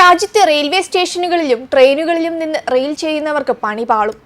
രാജ്യത്തെ റെയിൽവേ സ്റ്റേഷനുകളിലും ട്രെയിനുകളിലും നിന്ന് റെയിൽ ചെയ്യുന്നവർക്ക് പണി പാളും.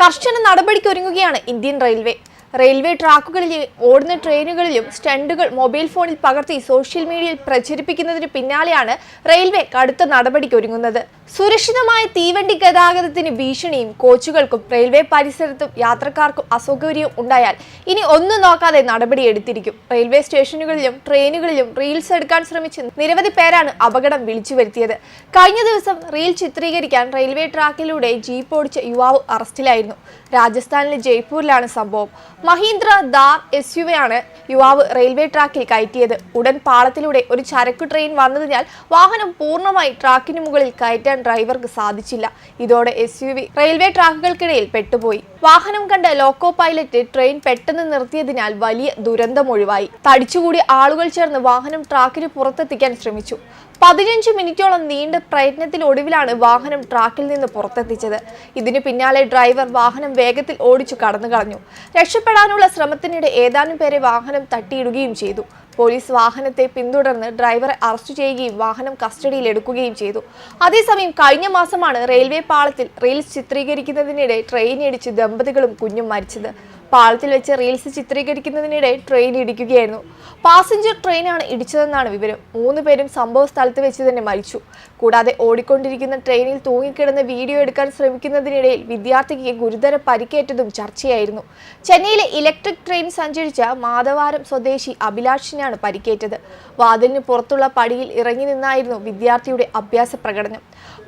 കർശന നടപടിക്കൊരുങ്ങുകയാണ് ഇന്ത്യൻ റെയിൽവേ. റെയിൽവേ ട്രാക്കുകളിലും ഓടുന്ന ട്രെയിനുകളിലും സ്റ്റണ്ടുകൾ മൊബൈൽ ഫോണിൽ പകർത്തി സോഷ്യൽ മീഡിയയിൽ പ്രചരിപ്പിക്കുന്നതിന് പിന്നാലെയാണ് റെയിൽവേ കടുത്ത നടപടിക്കൊരുങ്ങുന്നത് സുരക്ഷിതമായ തീവണ്ടി ഗതാഗതത്തിന് ഭീഷണിയും കോച്ചുകൾക്കും റെയിൽവേ പരിസരത്തും യാത്രക്കാർക്കും അസൗകര്യവും ഉണ്ടായാൽ ഇനി ഒന്നും നോക്കാതെ നടപടിയെടുത്തിരിക്കും റെയിൽവേ സ്റ്റേഷനുകളിലും ട്രെയിനുകളിലും റീൽസ് എടുക്കാൻ ശ്രമിച്ച് നിരവധി പേരാണ് അപകടം വിളിച്ചു വരുത്തിയത്. കഴിഞ്ഞ ദിവസം റീൽ ചിത്രീകരിക്കാൻ റെയിൽവേ ട്രാക്കിലൂടെ ജീപ്പ് ഓടിച്ച യുവാവ് അറസ്റ്റിലായിരുന്നു. രാജസ്ഥാനിലെ ജയ്പൂരിലാണ് സംഭവം. മഹീന്ദ്ര ദാർ എസ് യുവയാണ് യുവാവ് റെയിൽവേ ട്രാക്കിൽ കയറ്റിയത്. ഉടൻ പാളത്തിലൂടെ ഒരു ചരക്കു ട്രെയിൻ വന്നതിനാൽ വാഹനം പൂർണമായി ട്രാക്കിന് മുകളിൽ കയറ്റാൻ ഡ്രൈവർക്ക് സാധിച്ചില്ല. ഇതോടെ എസ് റെയിൽവേ ട്രാക്കുകൾക്കിടയിൽ പെട്ടുപോയി. വാഹനം കണ്ട ലോക്കോ പൈലറ്റ് ട്രെയിൻ പെട്ടെന്ന് നിർത്തിയതിനാൽ വലിയ ദുരന്തം ഒഴിവായി. തടിച്ചുകൂടി ആളുകൾ ചേർന്ന് വാഹനം ട്രാക്കിന് പുറത്തെത്തിക്കാൻ ശ്രമിച്ചു. പതിനഞ്ച് മിനിറ്റോളം നീണ്ട പ്രയത്നത്തിനൊടുവിലാണ് വാഹനം ട്രാക്കിൽ നിന്ന് പുറത്തെത്തിച്ചത്. ഇതിനു പിന്നാലെ ഡ്രൈവർ വാഹനം വേഗത്തിൽ ഓടിച്ചു കടന്നു കളഞ്ഞു രക്ഷപ്പെടാനുള്ള ശ്രമത്തിനിടെ ഏതാനും പേരെ വാഹനം തട്ടിയിടുകയും ചെയ്തു. പോലീസ് വാഹനത്തെ പിന്തുടർന്ന് ഡ്രൈവറെ അറസ്റ്റ് ചെയ്യുകയും വാഹനം കസ്റ്റഡിയിൽ എടുക്കുകയും ചെയ്തു. അതേസമയം കഴിഞ്ഞ മാസമാണ് റെയിൽവേ പാളത്തിൽ റീൽസ് ചിത്രീകരിക്കുന്നതിനിടെ ട്രെയിനിടിച്ച് ദമ്പതികളും കുഞ്ഞും മരിച്ചത്. പാളത്തിൽ വെച്ച് റീൽസ് ചിത്രീകരിക്കുന്നതിനിടെ ട്രെയിൻ ഇടിക്കുകയായിരുന്നു. പാസഞ്ചർ ട്രെയിനാണ് ഇടിച്ചതെന്നാണ് വിവരം. മൂന്ന് പേരും സംഭവ സ്ഥലത്ത് വെച്ച് തന്നെ മരിച്ചു. കൂടാതെ ഓടിക്കൊണ്ടിരിക്കുന്ന ട്രെയിനിൽ തൂങ്ങിക്കിടന്ന് വീഡിയോ എടുക്കാൻ ശ്രമിക്കുന്നതിനിടയിൽ വിദ്യാർത്ഥിക്ക് ഗുരുതര പരിക്കേറ്റതും ചർച്ചയായിരുന്നു. ചെന്നൈയിലെ ഇലക്ട്രിക് ട്രെയിൻ സഞ്ചരിച്ച മാധവാരം സ്വദേശി അഭിലാഷിനാണ് പരിക്കേറ്റത്. വാതിലിന് പുറത്തുള്ള പടിയിൽ ഇറങ്ങി നിന്നായിരുന്നു വിദ്യാർത്ഥിയുടെ അഭ്യാസ പ്രകടനം.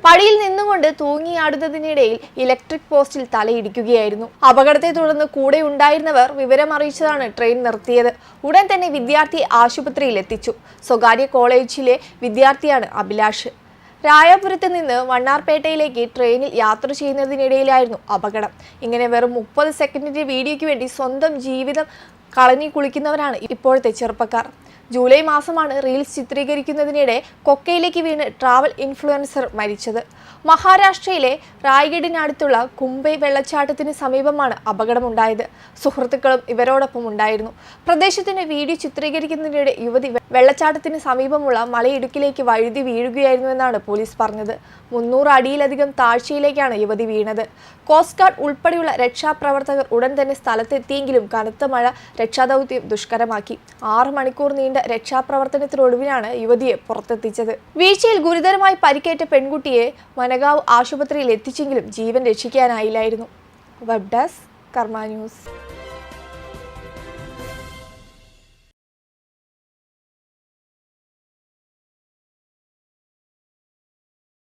പടിയിൽ നിന്നുകൊണ്ട് തൂങ്ങിയാടുന്നതിനിടയിൽ ഇലക്ട്രിക് പോസ്റ്റിൽ തലയിടിക്കുകയായിരുന്നു. അപകടത്തെ തുടർന്ന് കൂടെ ഉണ്ടായിരുന്നവർ വിവരം അറിയിച്ചതാണ് ട്രെയിൻ നിർത്തിയത്. ഉടൻ തന്നെ വിദ്യാർത്ഥിയെ ആശുപത്രിയിൽ എത്തിച്ചു സ്വകാര്യ കോളേജിലെ വിദ്യാർത്ഥിയാണ് അഭിലാഷ്. രായപുരത്ത് നിന്ന് വണ്ണാർപേട്ടയിലേക്ക് ട്രെയിനിൽ യാത്ര ചെയ്യുന്നതിനിടയിലായിരുന്നു അപകടം. ഇങ്ങനെ വെറും മുപ്പത് സെക്കൻഡിന്റെ വീഡിയോയ്ക്ക് വേണ്ടി സ്വന്തം ജീവിതം കളഞ്ഞു കുളിക്കുന്നവരാണ് ഇപ്പോഴത്തെ ചെറുപ്പക്കാർ. ജൂലൈ മാസമാണ് റീൽസ് ചിത്രീകരിക്കുന്നതിനിടെ കൊക്കയിലേക്ക് വീണ് ട്രാവൽ ഇൻഫ്ലുവൻസർ മരിച്ചത്. മഹാരാഷ്ട്രയിലെ റായ്ഗഡിനടുത്തുള്ള കുംബൈ വെള്ളച്ചാട്ടത്തിന് സമീപമാണ് അപകടമുണ്ടായത്. സുഹൃത്തുക്കളും ഇവരോടൊപ്പം ഉണ്ടായിരുന്നു. പ്രദേശത്തിന്റെ വീഡിയോ ചിത്രീകരിക്കുന്നതിനിടെ യുവതി വെള്ളച്ചാട്ടത്തിന് സമീപമുള്ള മലയിടുക്കിലേക്ക് വഴുതി വീഴുകയായിരുന്നുവെന്നാണ് പോലീസ് പറഞ്ഞത്. മുന്നൂറ് അടിയിലധികം താഴ്ചയിലേക്കാണ് യുവതി വീണത്. കോസ്റ്റ് ഗാർഡ് ഉൾപ്പെടെയുള്ള രക്ഷാപ്രവർത്തകർ ഉടൻ തന്നെ സ്ഥലത്തെത്തിയെങ്കിലും കനത്ത മഴ രക്ഷാദൗത്യം ദുഷ്കരമാക്കി. ആറ് മണിക്കൂർ നീണ്ട രക്ഷാപ്രവർത്തനത്തിനൊടുവിലാണ് യുവതിയെ പുറത്തെത്തിച്ചത്. വീഴ്ചയിൽ ഗുരുതരമായി പരിക്കേറ്റ പെൺകുട്ടിയെ മനഗാവ് ആശുപത്രിയിൽ എത്തിച്ചെങ്കിലും ജീവൻ രക്ഷിക്കാനായില്ലായിരുന്നു. Web desk Karma news